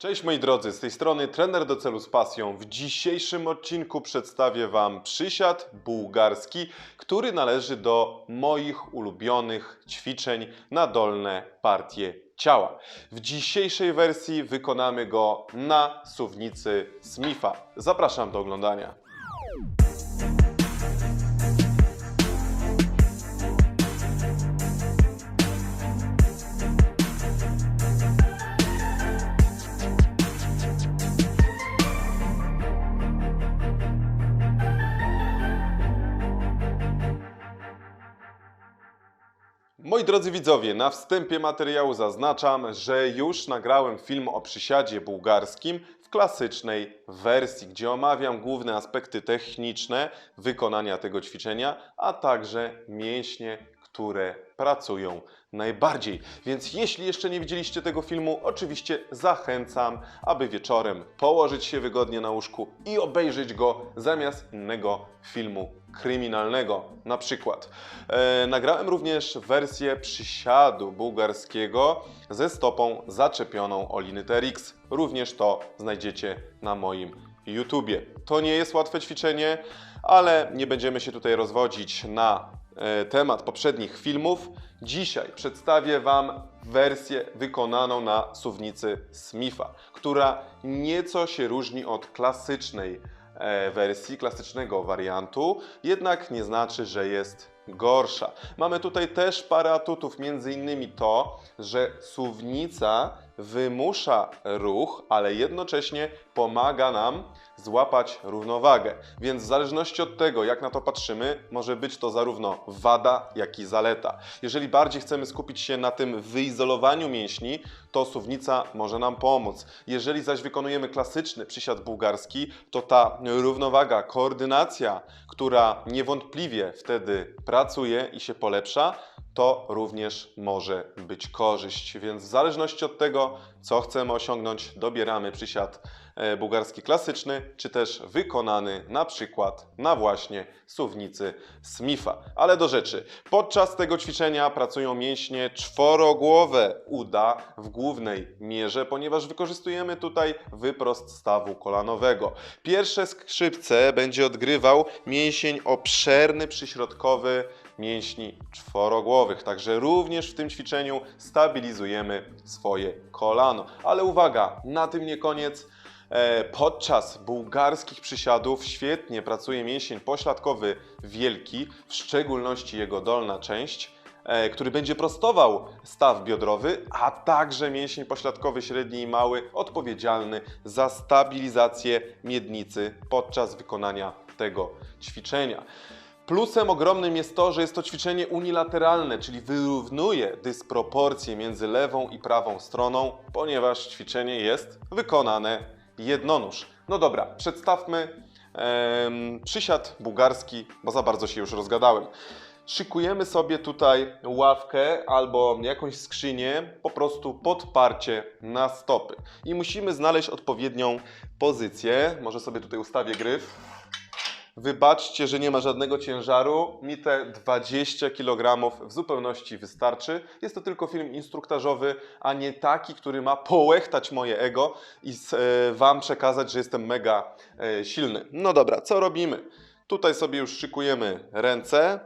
Cześć moi drodzy, z tej strony trener do celu z pasją. W dzisiejszym odcinku przedstawię Wam przysiad bułgarski, który należy do moich ulubionych ćwiczeń na dolne partie ciała. W dzisiejszej wersji wykonamy go na suwnicy Smitha. Zapraszam do oglądania. Moi drodzy widzowie, na wstępie materiału zaznaczam, że już nagrałem film o przysiadzie bułgarskim w klasycznej wersji, gdzie omawiam główne aspekty techniczne wykonania tego ćwiczenia, a także mięśnie, które pracują najbardziej. Więc jeśli jeszcze nie widzieliście tego filmu, oczywiście zachęcam, aby wieczorem położyć się wygodnie na łóżku i obejrzeć go zamiast innego filmu kryminalnego na przykład. E, nagrałem również wersję przysiadu bułgarskiego ze stopą zaczepioną o Liniterix. Również to znajdziecie na moim YouTubie. To nie jest łatwe ćwiczenie, ale nie będziemy się tutaj rozwodzić na e, temat poprzednich filmów. Dzisiaj przedstawię Wam wersję wykonaną na suwnicy Smitha, która nieco się różni od klasycznej wersji, klasycznego wariantu, jednak nie znaczy, że jest gorsza. Mamy tutaj też parę atutów, między innymi to, że suwnica wymusza ruch, ale jednocześnie pomaga nam złapać równowagę. Więc w zależności od tego, jak na to patrzymy, może być to zarówno wada, jak i zaleta. Jeżeli bardziej chcemy skupić się na tym wyizolowaniu mięśni, to suwnica może nam pomóc. Jeżeli zaś wykonujemy klasyczny przysiad bułgarski, to ta równowaga, koordynacja, która niewątpliwie wtedy pracuje i się polepsza, to również może być korzyść. Więc w zależności od tego, co chcemy osiągnąć, dobieramy przysiad bułgarski klasyczny, czy też wykonany na przykład na właśnie suwnicy Smitha. Ale do rzeczy. Podczas tego ćwiczenia pracują mięśnie czworogłowe uda w głównej mierze, ponieważ wykorzystujemy tutaj wyprost stawu kolanowego. Pierwsze skrzypce będzie odgrywał mięsień obszerny przyśrodkowy mięśni czworogłowych. Także również w tym ćwiczeniu stabilizujemy swoje kolano. Ale uwaga, na tym nie koniec. E, Podczas bułgarskich przysiadów świetnie pracuje mięsień pośladkowy wielki, w szczególności jego dolna część, e, który będzie prostował staw biodrowy, a także mięsień pośladkowy średni i mały, odpowiedzialny za stabilizację miednicy podczas wykonania tego ćwiczenia. Plusem ogromnym jest to, że jest to ćwiczenie unilateralne, czyli wyrównuje dysproporcje między lewą i prawą stroną, ponieważ ćwiczenie jest wykonane jednonóż. No dobra, przedstawmy em, przysiad bułgarski, bo za bardzo się już rozgadałem. Szykujemy sobie tutaj ławkę albo jakąś skrzynię, po prostu podparcie na stopy. I musimy znaleźć odpowiednią pozycję. Może sobie tutaj ustawię gryf. Wybaczcie, że nie ma żadnego ciężaru. Mi te 20 kg w zupełności wystarczy. Jest to tylko film instruktażowy, a nie taki, który ma połechtać moje ego i e, Wam przekazać, że jestem mega e, silny. No dobra, co robimy? Tutaj sobie już szykujemy ręce,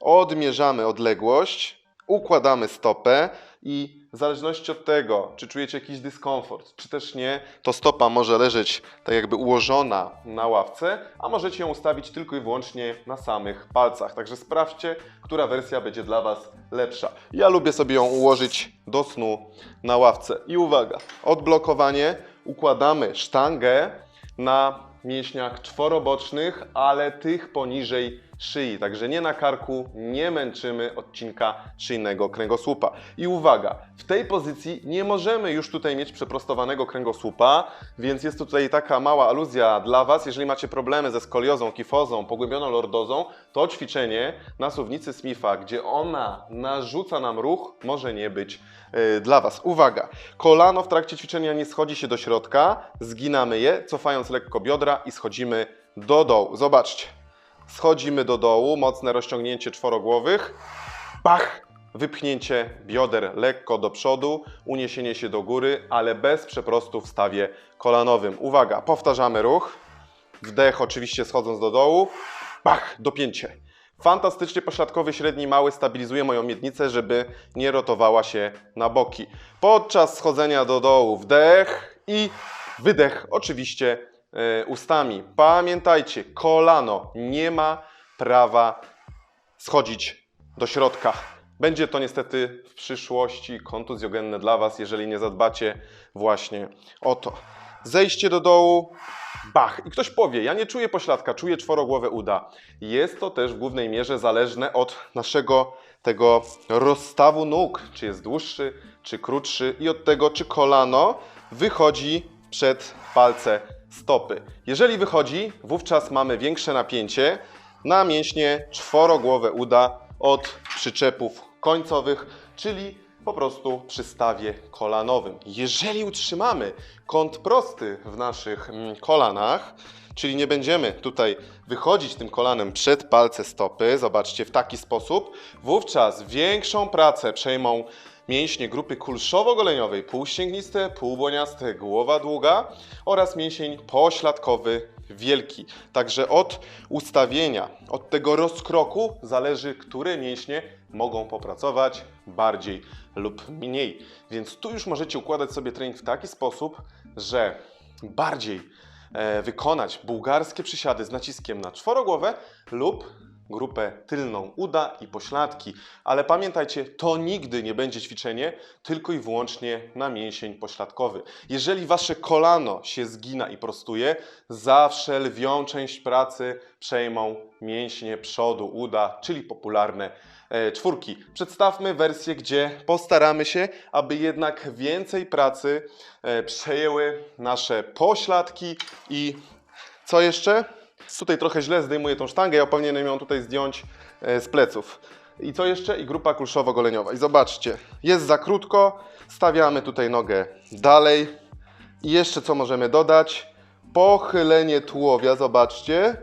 odmierzamy odległość, układamy stopę i w zależności od tego, czy czujecie jakiś dyskomfort, czy też nie, to stopa może leżeć tak jakby ułożona na ławce, a możecie ją ustawić tylko i wyłącznie na samych palcach. Także sprawdźcie, która wersja będzie dla Was lepsza. Ja lubię sobie ją ułożyć do snu na ławce. I uwaga, odblokowanie, układamy sztangę na mięśniach czworobocznych, ale tych poniżej szyi. Także nie na karku, nie męczymy odcinka szyjnego kręgosłupa. I uwaga, w tej pozycji nie możemy już tutaj mieć przeprostowanego kręgosłupa, więc jest tutaj taka mała aluzja dla Was. Jeżeli macie problemy ze skoliozą, kifozą, pogłębioną lordozą, to ćwiczenie na suwnicy Smitha, gdzie ona narzuca nam ruch, może nie być yy, dla Was. Uwaga, kolano w trakcie ćwiczenia nie schodzi się do środka, zginamy je, cofając lekko biodra i schodzimy do dołu. Zobaczcie. Schodzimy do dołu, mocne rozciągnięcie czworogłowych. Pach! wypchnięcie bioder lekko do przodu, uniesienie się do góry, ale bez przeprostu w stawie kolanowym. Uwaga, powtarzamy ruch. Wdech oczywiście schodząc do dołu. Bach, dopięcie. Fantastycznie pośladkowy średni mały stabilizuje moją miednicę, żeby nie rotowała się na boki. Podczas schodzenia do dołu wdech i wydech oczywiście ustami. Pamiętajcie, kolano nie ma prawa schodzić do środka. Będzie to niestety w przyszłości kontuzjogenne dla Was, jeżeli nie zadbacie właśnie o to. Zejście do dołu, bach. I ktoś powie, ja nie czuję pośladka, czuję czworogłowe uda. Jest to też w głównej mierze zależne od naszego tego rozstawu nóg, czy jest dłuższy, czy krótszy i od tego, czy kolano wychodzi przed palce stopy. Jeżeli wychodzi, wówczas mamy większe napięcie na mięśnie czworogłowe uda od przyczepów końcowych, czyli po prostu przy stawie kolanowym. Jeżeli utrzymamy kąt prosty w naszych mm, kolanach, czyli nie będziemy tutaj wychodzić tym kolanem przed palce stopy, zobaczcie, w taki sposób, wówczas większą pracę przejmą mięśnie grupy kulszowo-goleniowej, półścięgniste, półbłoniaste, głowa długa oraz mięsień pośladkowy wielki. Także od ustawienia, od tego rozkroku zależy, które mięśnie mogą popracować bardziej lub mniej. Więc tu już możecie układać sobie trening w taki sposób, że bardziej e, wykonać bułgarskie przysiady z naciskiem na czworogłowę lub grupę tylną uda i pośladki. Ale pamiętajcie, to nigdy nie będzie ćwiczenie tylko i wyłącznie na mięsień pośladkowy. Jeżeli wasze kolano się zgina i prostuje, zawsze lwią część pracy przejmą mięśnie przodu uda, czyli popularne e, czwórki. Przedstawmy wersję, gdzie postaramy się, aby jednak więcej pracy e, przejęły nasze pośladki i co jeszcze? Tutaj trochę źle zdejmuję tą sztangę, ja powinienem ją tutaj zdjąć e, z pleców. I co jeszcze? I grupa kulszowo-goleniowa. I zobaczcie, jest za krótko, stawiamy tutaj nogę dalej. I jeszcze co możemy dodać? Pochylenie tułowia, zobaczcie.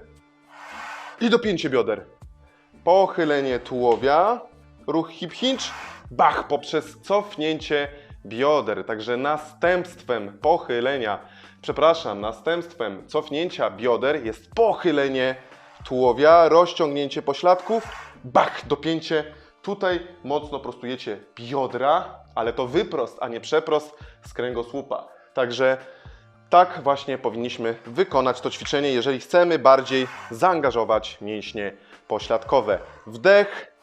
I dopięcie bioder. Pochylenie tułowia, ruch hip hinge, bach, poprzez cofnięcie bioder. Także następstwem pochylenia, przepraszam, następstwem cofnięcia bioder jest pochylenie tułowia, rozciągnięcie pośladków, bach, dopięcie. Tutaj mocno prostujecie biodra, ale to wyprost, a nie przeprost z kręgosłupa. Także tak właśnie powinniśmy wykonać to ćwiczenie, jeżeli chcemy bardziej zaangażować mięśnie pośladkowe. Wdech,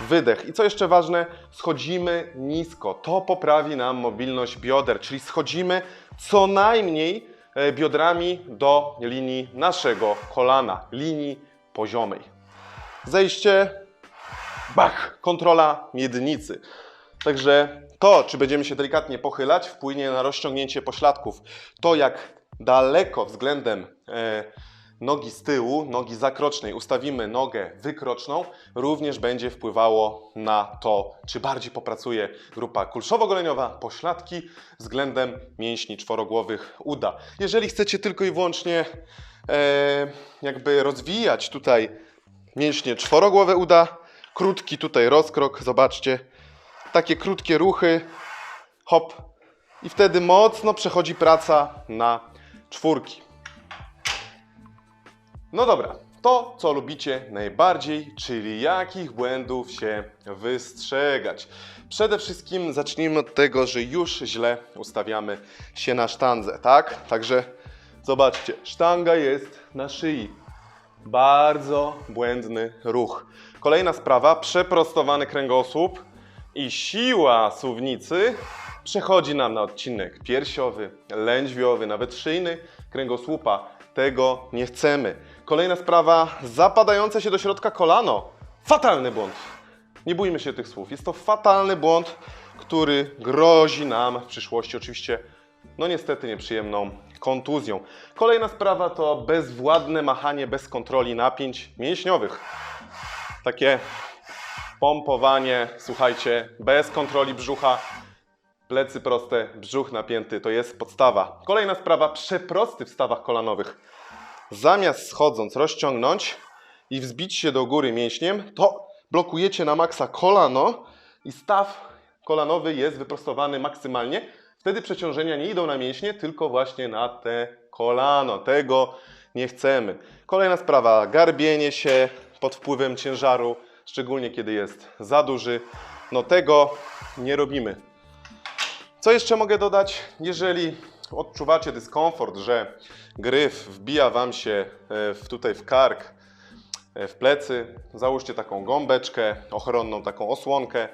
wydech. I co jeszcze ważne, schodzimy nisko. To poprawi nam mobilność bioder, czyli schodzimy co najmniej e, biodrami do linii naszego kolana, linii poziomej. Zejście, bach, kontrola miednicy. Także to, czy będziemy się delikatnie pochylać, wpłynie na rozciągnięcie pośladków. To, jak daleko względem e, nogi z tyłu, nogi zakrocznej, ustawimy nogę wykroczną, również będzie wpływało na to, czy bardziej popracuje grupa kulszowo-goleniowa, pośladki względem mięśni czworogłowych uda. Jeżeli chcecie tylko i wyłącznie e, jakby rozwijać tutaj mięśnie czworogłowe uda, krótki tutaj rozkrok, zobaczcie, takie krótkie ruchy, hop, i wtedy mocno przechodzi praca na czwórki. No dobra, to co lubicie najbardziej, czyli jakich błędów się wystrzegać. Przede wszystkim zacznijmy od tego, że już źle ustawiamy się na sztandze, tak? Także zobaczcie, sztanga jest na szyi. Bardzo błędny ruch. Kolejna sprawa, przeprostowany kręgosłup i siła suwnicy przechodzi nam na odcinek piersiowy, lędźwiowy, nawet szyjny kręgosłupa. Tego nie chcemy. Kolejna sprawa, zapadające się do środka kolano. Fatalny błąd. Nie bójmy się tych słów. Jest to fatalny błąd, który grozi nam w przyszłości oczywiście, no niestety nieprzyjemną kontuzją. Kolejna sprawa to bezwładne machanie bez kontroli napięć mięśniowych. Takie pompowanie, słuchajcie, bez kontroli brzucha, plecy proste, brzuch napięty, to jest podstawa. Kolejna sprawa, przeprosty w stawach kolanowych. Zamiast schodząc rozciągnąć i wzbić się do góry mięśniem, to blokujecie na maksa kolano i staw kolanowy jest wyprostowany maksymalnie. Wtedy przeciążenia nie idą na mięśnie, tylko właśnie na te kolano. Tego nie chcemy. Kolejna sprawa, garbienie się pod wpływem ciężaru, szczególnie kiedy jest za duży. No tego nie robimy. Co jeszcze mogę dodać? Jeżeli odczuwacie dyskomfort, że gryf wbija Wam się e, w, tutaj w kark, e, w plecy, załóżcie taką gąbeczkę ochronną, taką osłonkę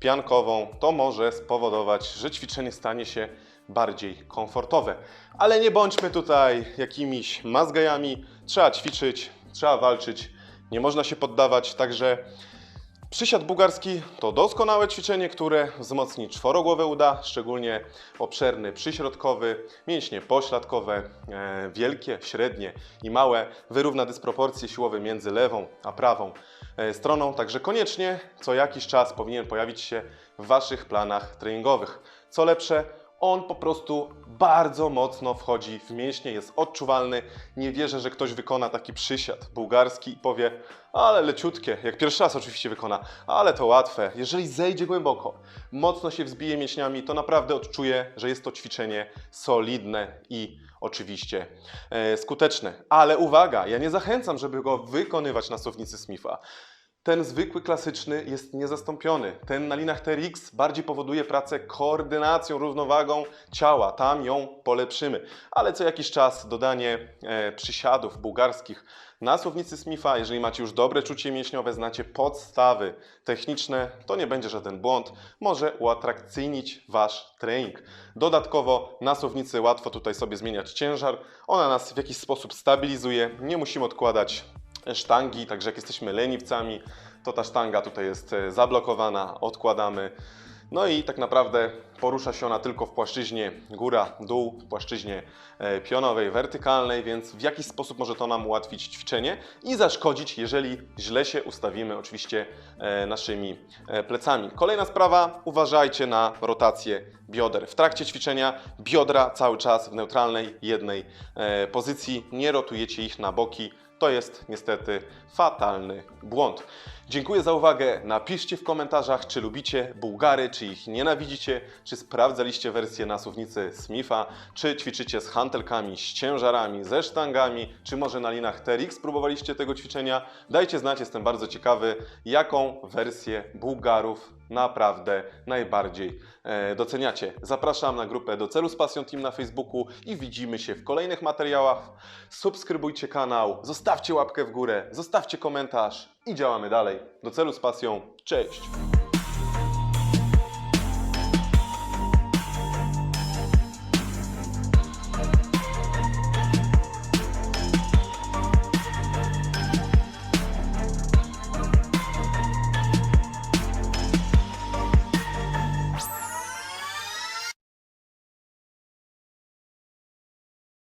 piankową. To może spowodować, że ćwiczenie stanie się bardziej komfortowe. Ale nie bądźmy tutaj jakimiś mazgajami. Trzeba ćwiczyć, trzeba walczyć, nie można się poddawać. Także Przysiad bułgarski to doskonałe ćwiczenie, które wzmocni czworogłowe uda, szczególnie obszerny przyśrodkowy, mięśnie pośladkowe, e, wielkie, średnie i małe, wyrówna dysproporcje siłowe między lewą a prawą e, stroną, także koniecznie co jakiś czas powinien pojawić się w Waszych planach treningowych. Co lepsze, on po prostu bardzo mocno wchodzi w mięśnie, jest odczuwalny. Nie wierzę, że ktoś wykona taki przysiad bułgarski i powie, ale leciutkie, jak pierwszy raz oczywiście wykona, ale to łatwe. Jeżeli zejdzie głęboko, mocno się wzbije mięśniami, to naprawdę odczuje, że jest to ćwiczenie solidne i oczywiście e, skuteczne. Ale uwaga, ja nie zachęcam, żeby go wykonywać na słownicy Smitha. Ten zwykły, klasyczny jest niezastąpiony. Ten na linach TRX bardziej powoduje pracę koordynacją, równowagą ciała. Tam ją polepszymy. Ale co jakiś czas dodanie e, przysiadów bułgarskich na słownicy Smitha, jeżeli macie już dobre czucie mięśniowe, znacie podstawy techniczne, to nie będzie żaden błąd. Może uatrakcyjnić Wasz trening. Dodatkowo na słownicy łatwo tutaj sobie zmieniać ciężar. Ona nas w jakiś sposób stabilizuje. Nie musimy odkładać sztangi, także jak jesteśmy leniwcami, to ta sztanga tutaj jest e, zablokowana, odkładamy. No i tak naprawdę porusza się ona tylko w płaszczyźnie góra-dół, w płaszczyźnie e, pionowej, wertykalnej, więc w jakiś sposób może to nam ułatwić ćwiczenie i zaszkodzić, jeżeli źle się ustawimy oczywiście e, naszymi plecami. Kolejna sprawa, uważajcie na rotację bioder. W trakcie ćwiczenia biodra cały czas w neutralnej jednej pozycji, nie rotujecie ich na boki, to jest niestety fatalny błąd. Dziękuję za uwagę. Napiszcie w komentarzach, czy lubicie Bułgary, czy ich nienawidzicie, czy sprawdzaliście wersję na słownicy Smitha, czy ćwiczycie z hantelkami, z ciężarami, ze sztangami, czy może na linach TRX próbowaliście tego ćwiczenia. Dajcie znać, jestem bardzo ciekawy, jaką wersję Bułgarów naprawdę najbardziej e, doceniacie. Zapraszam na grupę Do Celu z Pasją Team na Facebooku i widzimy się w kolejnych materiałach. Subskrybujcie kanał, zostawcie łapkę w górę, zostawcie komentarz i działamy dalej. Do Celu z Pasją, cześć!